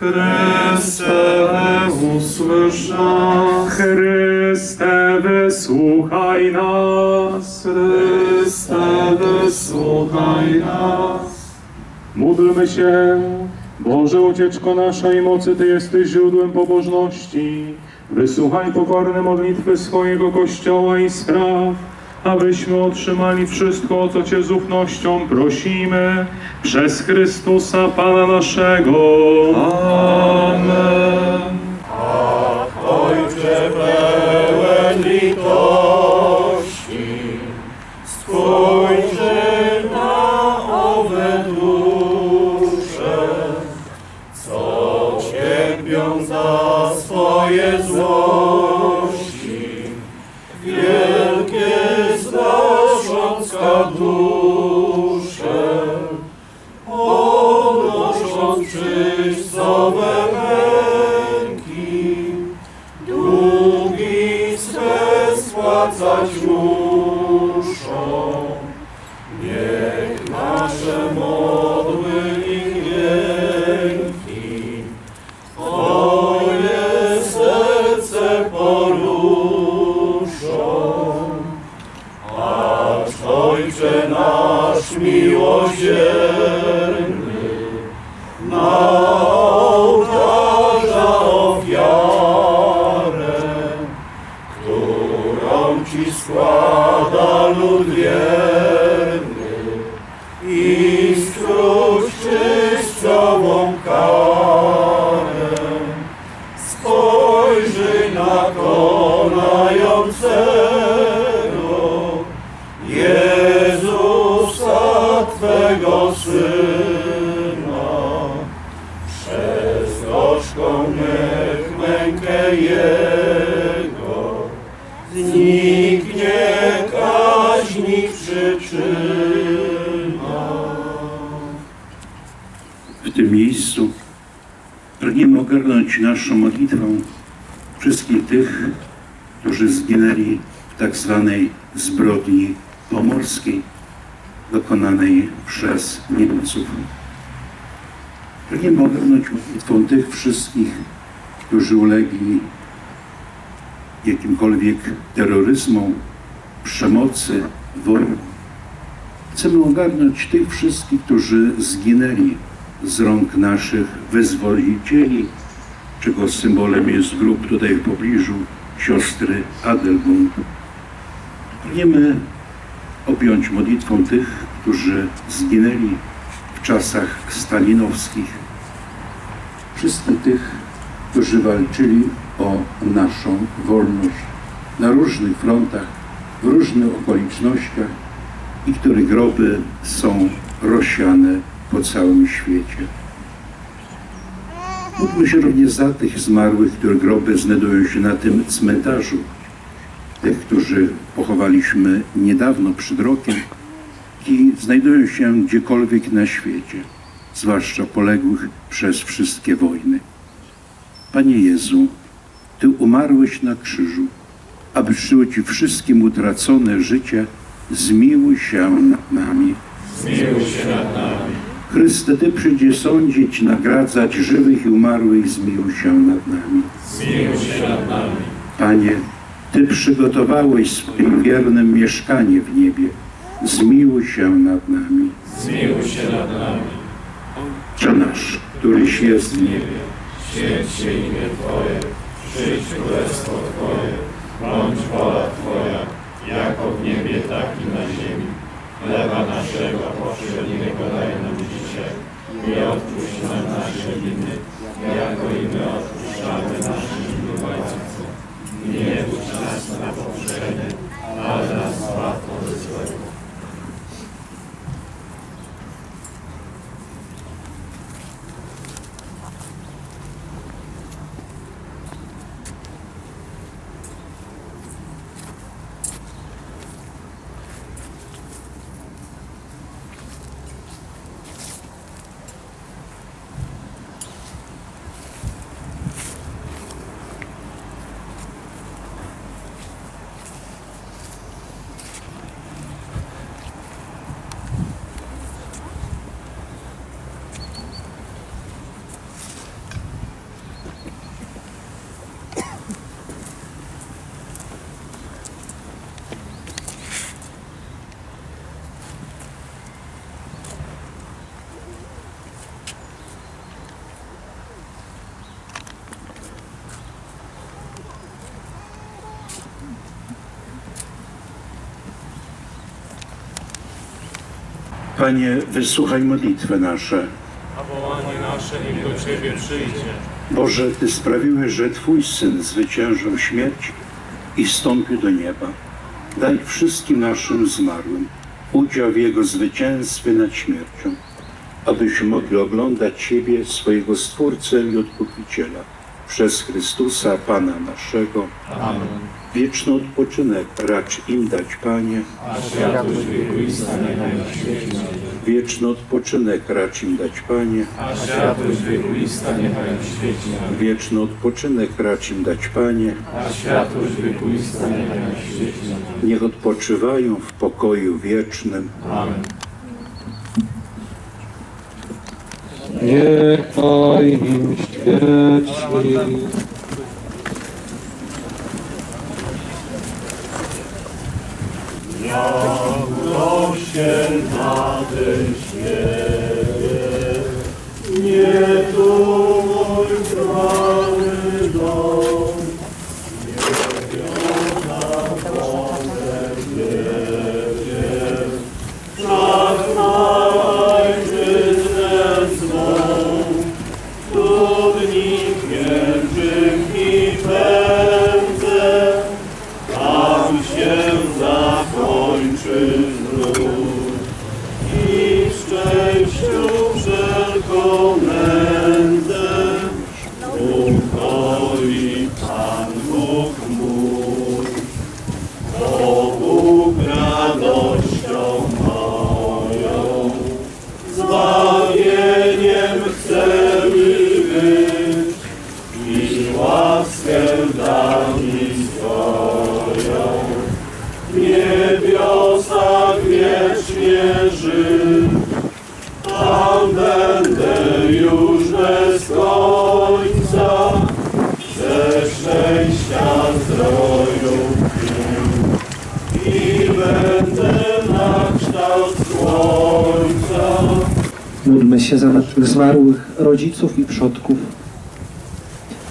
Chryste, usłyszał. Chryste, wysłuchaj nas. Chryste, wysłuchaj nas. Módlmy się. Boże, ucieczko nasza i mocy Ty jesteś źródłem pobożności. Wysłuchaj pokorne modlitwy swojego Kościoła i spraw, abyśmy otrzymali wszystko, o co Cię z ufnością prosimy, przez Chrystusa Pana naszego. Amen. Ojcze pełen litości, spójrz na owe miłosierny, zniknie kaźni przyczyna. w tym miejscu pragniemy ogarnąć naszą modlitwą wszystkich tych, którzy zginęli w tak zwanej zbrodni pomorskiej dokonanej przez Niemców. Pragniemy ogarnąć modlitwą tych wszystkich, którzy ulegli jakimkolwiek terroryzmom, przemocy, wojnie. Chcemy ogarnąć tych wszystkich, którzy zginęli z rąk naszych wyzwolicieli, czego symbolem jest grób tutaj w pobliżu siostry Adelbund. Pragniemy objąć modlitwą tych, którzy zginęli w czasach stalinowskich. Wszystkich tych, którzy walczyli o naszą wolność na różnych frontach, w różnych okolicznościach i których groby są rozsiane po całym świecie. Módlmy się również za tych zmarłych, których groby znajdują się na tym cmentarzu. Tych, którzy pochowaliśmy niedawno, przed rokiem i znajdują się gdziekolwiek na świecie, zwłaszcza poległych przez wszystkie wojny. Panie Jezu, umarłeś na krzyżu, aby przyszło Ci wszystkim utracone życie, zmiłuj się nad nami. Zmiłuj się nad nami. Chryste, Ty przyjdzie sądzić, nagradzać żywych i umarłych, zmiłuj się nad nami. Zmiłuj się nad nami. Panie, Ty przygotowałeś swoim wiernym mieszkanie w niebie, zmiłuj się nad nami. Zmiłuj się nad nami. Ojcze nasz, któryś jest w niebie, Święć się imię Twoje, przyjdź królestwo Twoje, bądź wola Twoja, jako w niebie, tak i na ziemi. Chleba naszego powszedniego daj nam dzisiaj i odpuść nam nasze winy, jako i my odpuszczamy Panie, wysłuchaj modlitwę nasze. A wołanie nasze niech do Ciebie przyjdzie. Boże, Ty sprawiłeś, że Twój Syn zwyciężył śmierć i wstąpił do nieba. Daj wszystkim naszym zmarłym udział w Jego zwycięstwie nad śmiercią, abyśmy mogli oglądać Ciebie, swojego Stwórcę i Odkupiciela, przez Chrystusa, Pana naszego. Amen. Wieczny odpoczynek racz im dać, Panie. Wieczny odpoczynek racz im dać, Panie. Wieczny odpoczynek racz im dać, Panie. Niech odpoczywają w pokoju wiecznym. Amen. Niechaj im świeci. Nie tu mój brat. Australian Módlmy się za naszych zmarłych rodziców i przodków.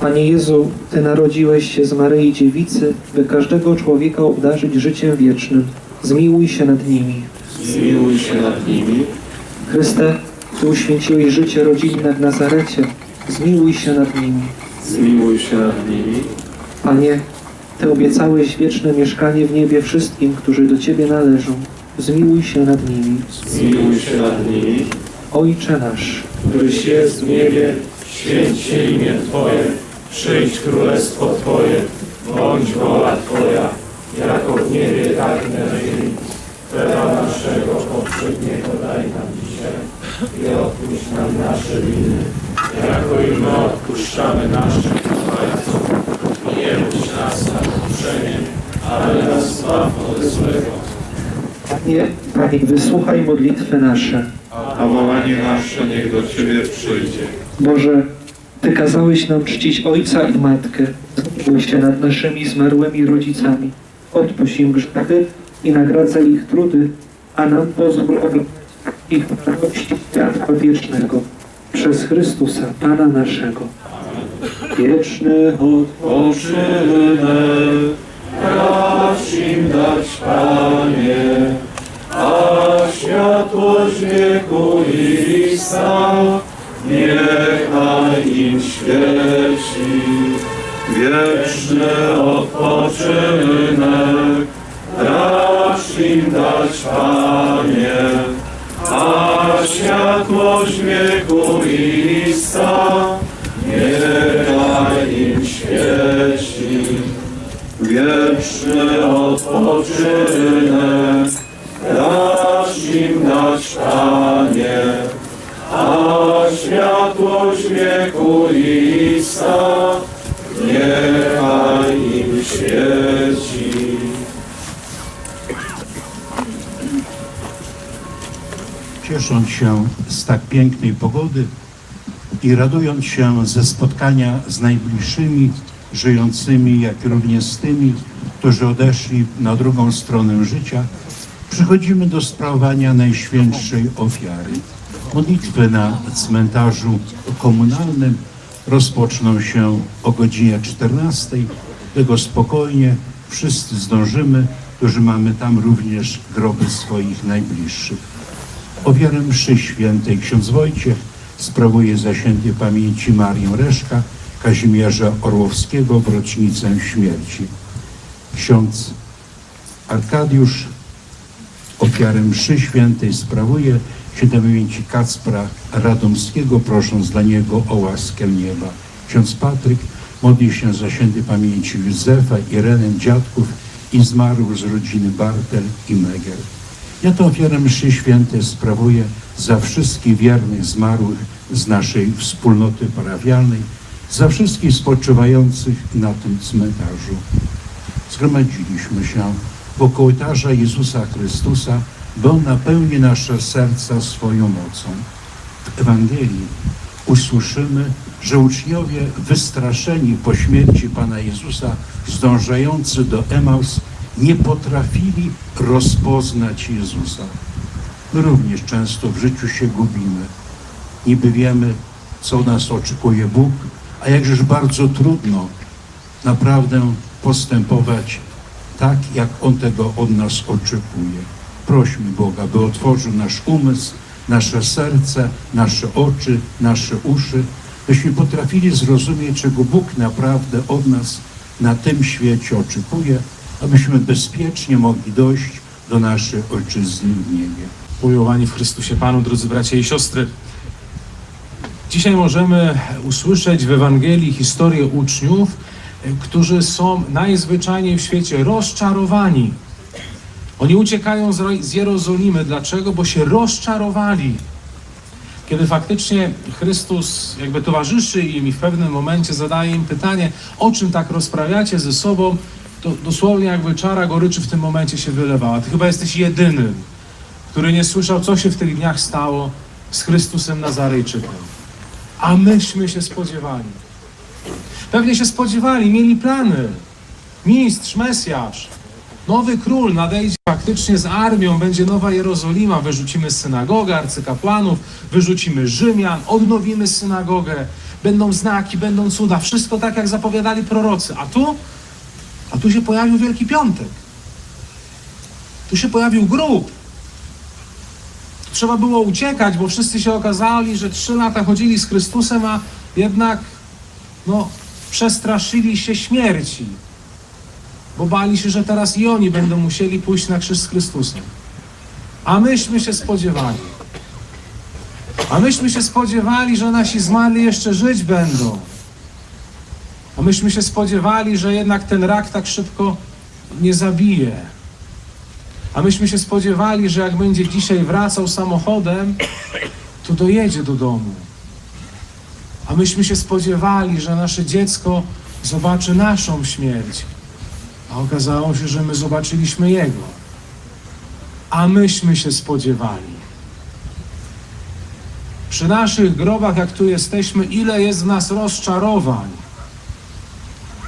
Panie Jezu, Ty narodziłeś się z Maryi Dziewicy, by każdego człowieka obdarzyć życiem wiecznym. Zmiłuj się nad nimi. Zmiłuj się nad nimi. Chryste, Ty uświęciłeś życie rodzinne w Nazarecie. Zmiłuj się nad nimi. Zmiłuj się nad nimi. Panie, Ty obiecałeś wieczne mieszkanie w niebie wszystkim, którzy do Ciebie należą. Zmiłuj się nad nimi. Zmiłuj się nad nimi. Ojcze nasz, któryś jest w niebie, święć się imię Twoje, przyjdź królestwo Twoje, bądź wola Twoja, jako w niebie, tak na ziemi. Chleba naszego poprzedniego daj nam dzisiaj i odpuść nam nasze winy, jako i my odpuszczamy naszym winowajcom. I nie budź nas na pokuszenie, ale nas zbaw od złego. Panie, Panie, wysłuchaj modlitwy nasze. A wołanie nasze niech do Ciebie przyjdzie. Boże, Ty kazałeś nam czcić ojca i matkę. Zmiłuj się nad naszymi zmarłymi rodzicami. Odpuść im grzechy i nagradzaj ich trudy, a nam pozwól oglądać ich radości światła wiecznego. Przez Chrystusa, Pana naszego. Wieczny odpoczynek. Racz im dać, Panie, a światłość wieku Ista niechaj im świeci. Wieczny odpoczynek racz im dać, Panie, a światłość wieku Ista niechaj Odpoczynek racz im dać, Panie, a światłość wieku Ista niechaj im świeci. ciesząc się z tak pięknej pogody i radując się ze spotkania z najbliższymi żyjącymi, jak również z tymi, którzy odeszli na drugą stronę życia, przychodzimy do sprawowania Najświętszej Ofiary. Modlitwy na cmentarzu komunalnym rozpoczną się o godzinie 14. Tego spokojnie wszyscy zdążymy, którzy mamy tam również groby swoich najbliższych. Ofiarę mszy świętej ksiądz Wojciech sprawuje za pamięci Marię Reszka, Kazimierza Orłowskiego w rocznicę śmierci. Ksiądz Arkadiusz ofiarę mszy świętej sprawuje świętej pamięci Kacpra Radomskiego, prosząc dla niego o łaskę nieba. Ksiądz Patryk modli się za świętej pamięci Józefa, Irenę, dziadków i zmarłych z rodziny Bartel i Meger. Ja tę ofiarę mszy świętej sprawuję za wszystkich wiernych zmarłych z naszej wspólnoty parafialnej, za wszystkich spoczywających na tym cmentarzu. Zgromadziliśmy się wokół ołtarza Jezusa Chrystusa, by On napełni nasze serca swoją mocą. W Ewangelii usłyszymy, że uczniowie wystraszeni po śmierci Pana Jezusa, zdążający do Emaus, nie potrafili rozpoznać Jezusa. My również często w życiu się gubimy. Niby wiemy, co nas oczekuje Bóg, a jakżeż bardzo trudno naprawdę postępować tak, jak On tego od nas oczekuje. Prośmy Boga, by otworzył nasz umysł, nasze serce, nasze oczy, nasze uszy, byśmy potrafili zrozumieć, czego Bóg naprawdę od nas na tym świecie oczekuje, abyśmy bezpiecznie mogli dojść do naszej ojczyzny w niebie. Umiłowani w Chrystusie Panu, drodzy bracia i siostry. Dzisiaj możemy usłyszeć w Ewangelii historię uczniów, którzy są najzwyczajniej w świecie rozczarowani. Oni uciekają z Ro- z Jerozolimy. Dlaczego? Bo się rozczarowali. Kiedy faktycznie Chrystus jakby towarzyszy im i w pewnym momencie zadaje im pytanie, o czym tak rozprawiacie ze sobą, to dosłownie jakby czara goryczy w tym momencie się wylewała. Ty chyba jesteś jedynym, który nie słyszał, co się w tych dniach stało z Chrystusem Nazarejczykiem. A myśmy się spodziewali. Pewnie się spodziewali, mieli plany. Mistrz, Mesjasz, nowy król nadejdzie faktycznie z armią, będzie nowa Jerozolima, wyrzucimy synagogę, arcykapłanów, wyrzucimy Rzymian, odnowimy synagogę, będą znaki, będą cuda, wszystko tak jak zapowiadali prorocy. A tu? A tu się pojawił Wielki Piątek. Tu się pojawił grób. Trzeba było uciekać, bo wszyscy się okazali, że trzy lata chodzili z Chrystusem, a jednak no, przestraszyli się śmierci. Bo bali się, że teraz i oni będą musieli pójść na krzyż z Chrystusem. A myśmy się spodziewali. A myśmy się spodziewali, że nasi zmarli jeszcze żyć będą. A myśmy się spodziewali, że jednak ten rak tak szybko nie zabije. A myśmy się spodziewali, że jak będzie dzisiaj wracał samochodem, to dojedzie do domu. A myśmy się spodziewali, że nasze dziecko zobaczy naszą śmierć. A okazało się, że my zobaczyliśmy jego. A myśmy się spodziewali. Przy naszych grobach, jak tu jesteśmy, ile jest w nas rozczarowań.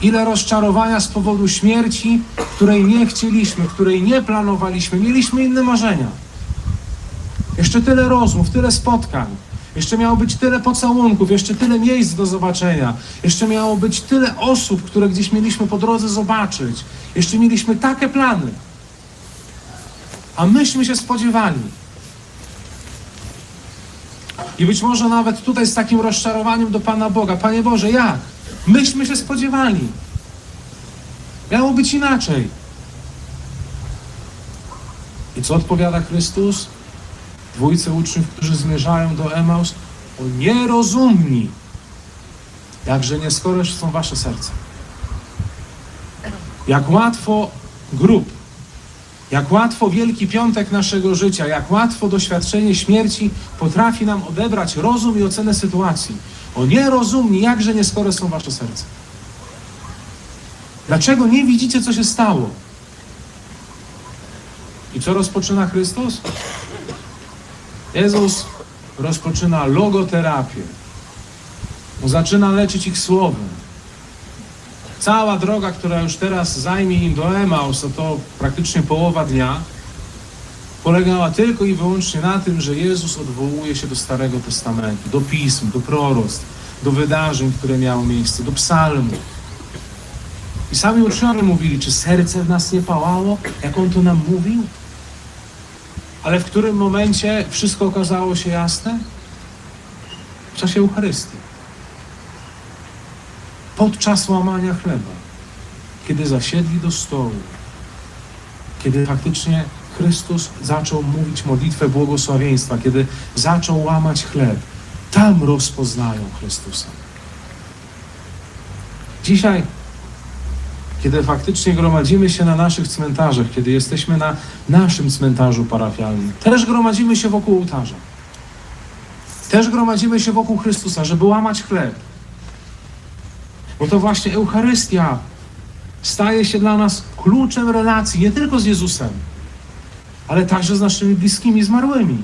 Ile rozczarowania z powodu śmierci, której nie chcieliśmy, której nie planowaliśmy. Mieliśmy inne marzenia. Jeszcze tyle rozmów, tyle spotkań. Jeszcze miało być tyle pocałunków, jeszcze tyle miejsc do zobaczenia. Jeszcze miało być tyle osób, które gdzieś mieliśmy po drodze zobaczyć. Jeszcze mieliśmy takie plany. A myśmy się spodziewali. I być może nawet tutaj z takim rozczarowaniem do Pana Boga. Panie Boże, jak? Myśmy się spodziewali. Miało być inaczej. I co odpowiada Chrystus? Dwójce uczniów, którzy zmierzają do Emaus, o nierozumni. Jakże nieskore są wasze serca. Jak łatwo grób, jak łatwo Wielki Piątek naszego życia, jak łatwo doświadczenie śmierci potrafi nam odebrać rozum i ocenę sytuacji. O nierozumni, jakże nieskore są wasze serca. Dlaczego nie widzicie, co się stało? I co rozpoczyna Chrystus? Jezus rozpoczyna logoterapię. Zaczyna leczyć ich słowem. Cała droga, która już teraz zajmie im do Emaus, to praktycznie połowa dnia, polegała tylko i wyłącznie na tym, że Jezus odwołuje się do Starego Testamentu, do pism, do proroctw, do wydarzeń, które miały miejsce, do psalmów. I sami uczniowie mówili, czy serce w nas nie pałało, jak On to nam mówił? Ale w którym momencie wszystko okazało się jasne? W czasie Eucharystii. Podczas łamania chleba. Kiedy zasiedli do stołu. Kiedy faktycznie Chrystus zaczął mówić modlitwę błogosławieństwa. Kiedy zaczął łamać chleb. Tam rozpoznają Chrystusa. Dzisiaj kiedy faktycznie gromadzimy się na naszych cmentarzach, kiedy jesteśmy na naszym cmentarzu parafialnym, też gromadzimy się wokół ołtarza. Też gromadzimy się wokół Chrystusa, żeby łamać chleb. Bo to właśnie Eucharystia staje się dla nas kluczem relacji nie tylko z Jezusem, ale także z naszymi bliskimi zmarłymi.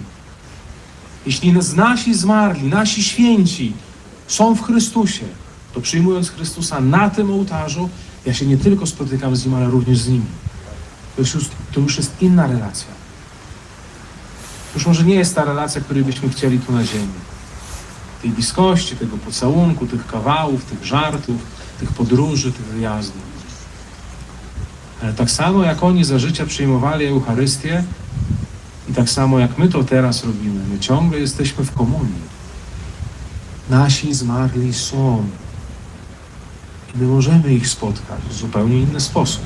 Jeśli nas nasi zmarli, nasi święci są w Chrystusie, to przyjmując Chrystusa na tym ołtarzu, ja się nie tylko spotykam z Nim, ale również z nimi. To już, to już jest inna relacja. Już może nie jest ta relacja, której byśmy chcieli tu na ziemi. Tej bliskości, tego pocałunku, tych kawałów, tych żartów, tych podróży, tych wyjazdów. Ale tak samo jak oni za życia przyjmowali Eucharystię i tak samo jak my to teraz robimy, my ciągle jesteśmy w komunii. Nasi zmarli są. My możemy ich spotkać w zupełnie inny sposób.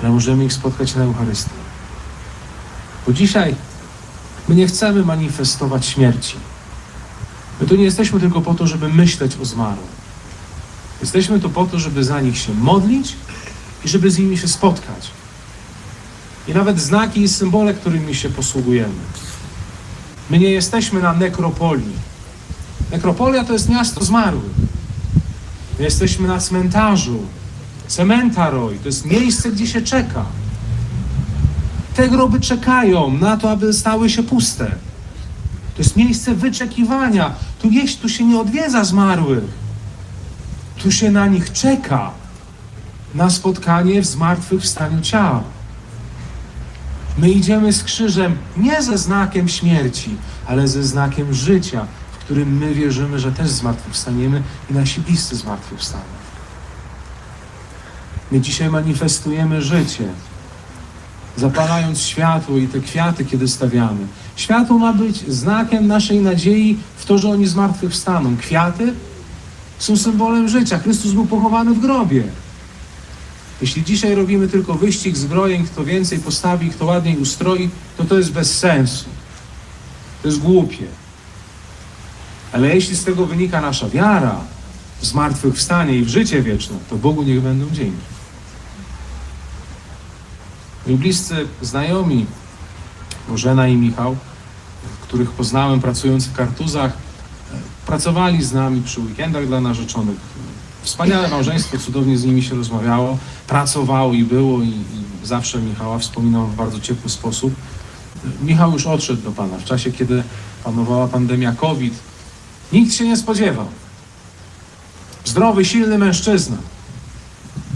Ale możemy ich spotkać na Eucharystii. Bo dzisiaj my nie chcemy manifestować śmierci. My tu nie jesteśmy tylko po to, żeby myśleć o zmarłych. Jesteśmy tu po to, żeby za nich się modlić i żeby z nimi się spotkać. I nawet znaki i symbole, którymi się posługujemy. My nie jesteśmy na nekropolii. Nekropolia to jest miasto zmarłych. My jesteśmy na cmentarzu. Cementaroj to jest miejsce, gdzie się czeka. Te groby czekają na to, aby stały się puste. To jest miejsce wyczekiwania. Tu jeść, tu się nie odwiedza zmarłych. Tu się na nich czeka. Na spotkanie w zmartwychwstaniu ciała. My idziemy z krzyżem nie ze znakiem śmierci, ale ze znakiem życia, którym my wierzymy, że też zmartwychwstaniemy i nasi bliscy zmartwychwstaną. My dzisiaj manifestujemy życie, zapalając światło i te kwiaty, kiedy stawiamy. Światło ma być znakiem naszej nadziei w to, że oni zmartwychwstaną. Kwiaty są symbolem życia. Chrystus był pochowany w grobie. Jeśli dzisiaj robimy tylko wyścig zbrojeń, kto więcej postawi, kto ładniej ustroi, to to jest bez sensu. To jest głupie. Ale jeśli z tego wynika nasza wiara w zmartwychwstanie i w życie wieczne, to Bogu niech będą dzięki. Moi bliscy znajomi, Bożena i Michał, których poznałem pracując w kartuzach, pracowali z nami przy weekendach dla narzeczonych. Wspaniałe małżeństwo, cudownie z nimi się rozmawiało, pracowało i było i, i zawsze Michała wspominał w bardzo ciepły sposób. Michał już odszedł do Pana w czasie, kiedy panowała pandemia COVID. Nikt się nie spodziewał. Zdrowy, silny mężczyzna,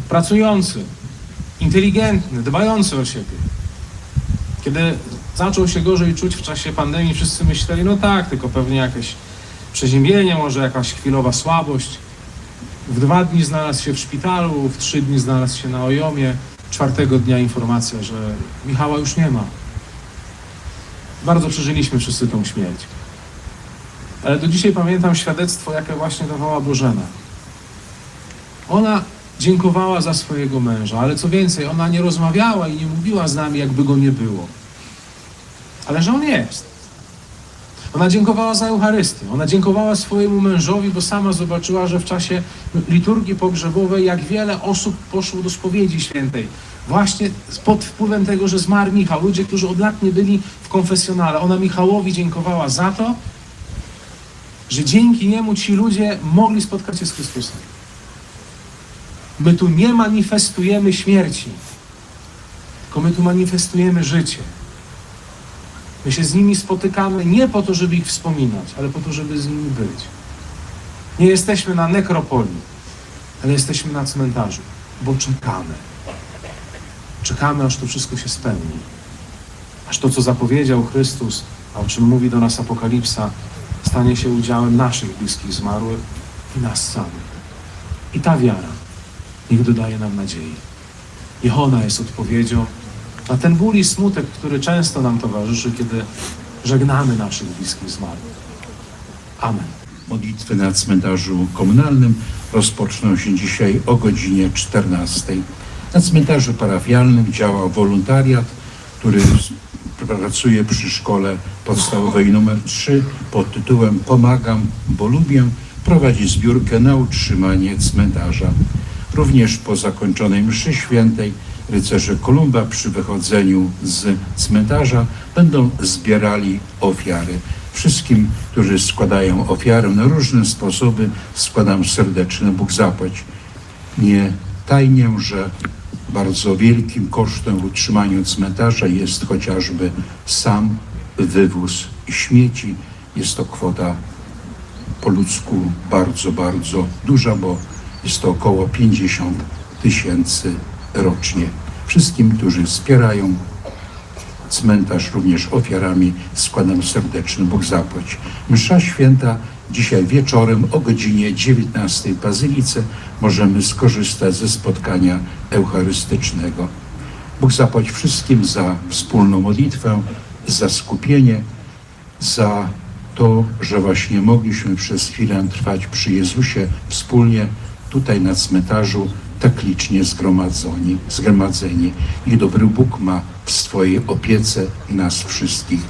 pracujący, inteligentny, dbający o siebie. Kiedy zaczął się gorzej czuć w czasie pandemii, wszyscy myśleli, no tak, tylko pewnie jakieś przeziębienie, może jakaś chwilowa słabość. W dwa dni znalazł się w szpitalu, w trzy dni znalazł się na ojomie. Czwartego dnia informacja, że Michała już nie ma. Bardzo przeżyliśmy wszyscy tą śmierć. Ale do dzisiaj pamiętam świadectwo, jakie właśnie dawała Bożena. Ona dziękowała za swojego męża, ale co więcej, ona nie rozmawiała i nie mówiła z nami, jakby go nie było. Ale że on jest. Ona dziękowała za Eucharystię. Ona dziękowała swojemu mężowi, bo sama zobaczyła, że w czasie liturgii pogrzebowej, jak wiele osób poszło do spowiedzi świętej. Właśnie pod wpływem tego, że zmarł Michał. Ludzie, którzy od lat nie byli w konfesjonale. Ona Michałowi dziękowała za to, że dzięki niemu ci ludzie mogli spotkać się z Chrystusem. My tu nie manifestujemy śmierci, tylko my tu manifestujemy życie. My się z nimi spotykamy nie po to, żeby ich wspominać, ale po to, żeby z nimi być. Nie jesteśmy na nekropolii, ale jesteśmy na cmentarzu, bo czekamy. Czekamy, aż to wszystko się spełni. Aż to, co zapowiedział Chrystus, a o czym mówi do nas Apokalipsa, stanie się udziałem naszych bliskich zmarłych i nas samych. I ta wiara niech dodaje nam nadziei. Niech ona jest odpowiedzią na ten ból i smutek, który często nam towarzyszy, kiedy żegnamy naszych bliskich zmarłych. Amen. Modlitwy na cmentarzu komunalnym rozpoczną się dzisiaj o godzinie 14. Na cmentarzu parafialnym działa wolontariat, który pracuje przy szkole podstawowej numer 3 pod tytułem Pomagam, bo lubię. Prowadzi zbiórkę na utrzymanie cmentarza. Również po zakończonej mszy świętej rycerze Kolumba przy wychodzeniu z cmentarza będą zbierali ofiary. Wszystkim, którzy składają ofiarę na różne sposoby, składam serdeczny Bóg zapłać. Nie tajnię, że bardzo wielkim kosztem w utrzymaniu cmentarza jest chociażby sam wywóz śmieci. Jest to kwota po ludzku bardzo, bardzo duża, bo jest to około 50 tysięcy rocznie. Wszystkim, którzy wspierają cmentarz również ofiarami składam serdeczny Bóg zapłać. Msza święta dzisiaj wieczorem o godzinie 19 w Bazylice możemy skorzystać ze spotkania eucharystycznego. Bóg zapłać wszystkim za wspólną modlitwę, za skupienie, za to, że właśnie mogliśmy przez chwilę trwać przy Jezusie wspólnie tutaj na cmentarzu, tak licznie zgromadzeni. zgromadzeni. I dobry Bóg ma w swojej opiece nas wszystkich.